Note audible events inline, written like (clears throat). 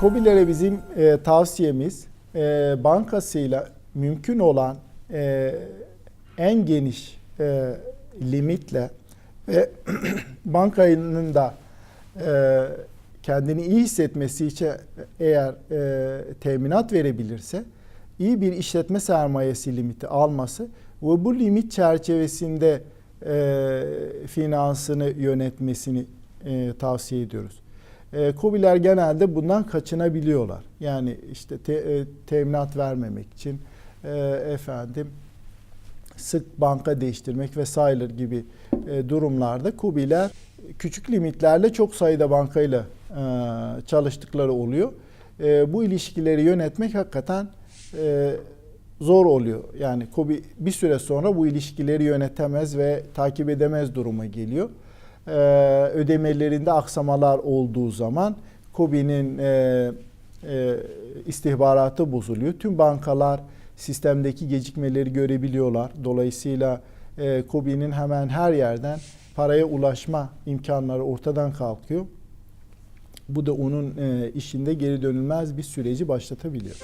COBİ'lere bizim e, tavsiyemiz e, bankasıyla mümkün olan e, en geniş e, limitle ve (clears throat) bankanın da e, kendini iyi hissetmesi için eğer e, teminat verebilirse iyi bir işletme sermayesi limiti alması ve bu limit çerçevesinde e, finansını yönetmesini e, tavsiye ediyoruz. E, KOBİ'ler genelde bundan kaçınabiliyorlar. Yani işte te, e, teminat vermemek için e, efendim sık banka değiştirmek vesaire gibi e, durumlarda KOBİ'ler küçük limitlerle çok sayıda bankayla e, çalıştıkları oluyor. E, bu ilişkileri yönetmek hakikaten e, zor oluyor. Yani KOBİ bir süre sonra bu ilişkileri yönetemez ve takip edemez duruma geliyor. E, ödemelerinde aksamalar olduğu zaman KOBİ'nin e, e, istihbaratı bozuluyor. Tüm bankalar sistemdeki gecikmeleri görebiliyorlar. Dolayısıyla e, KOBİ'nin hemen her yerden paraya ulaşma imkanları ortadan kalkıyor. Bu da onun e, işinde geri dönülmez bir süreci başlatabiliyor.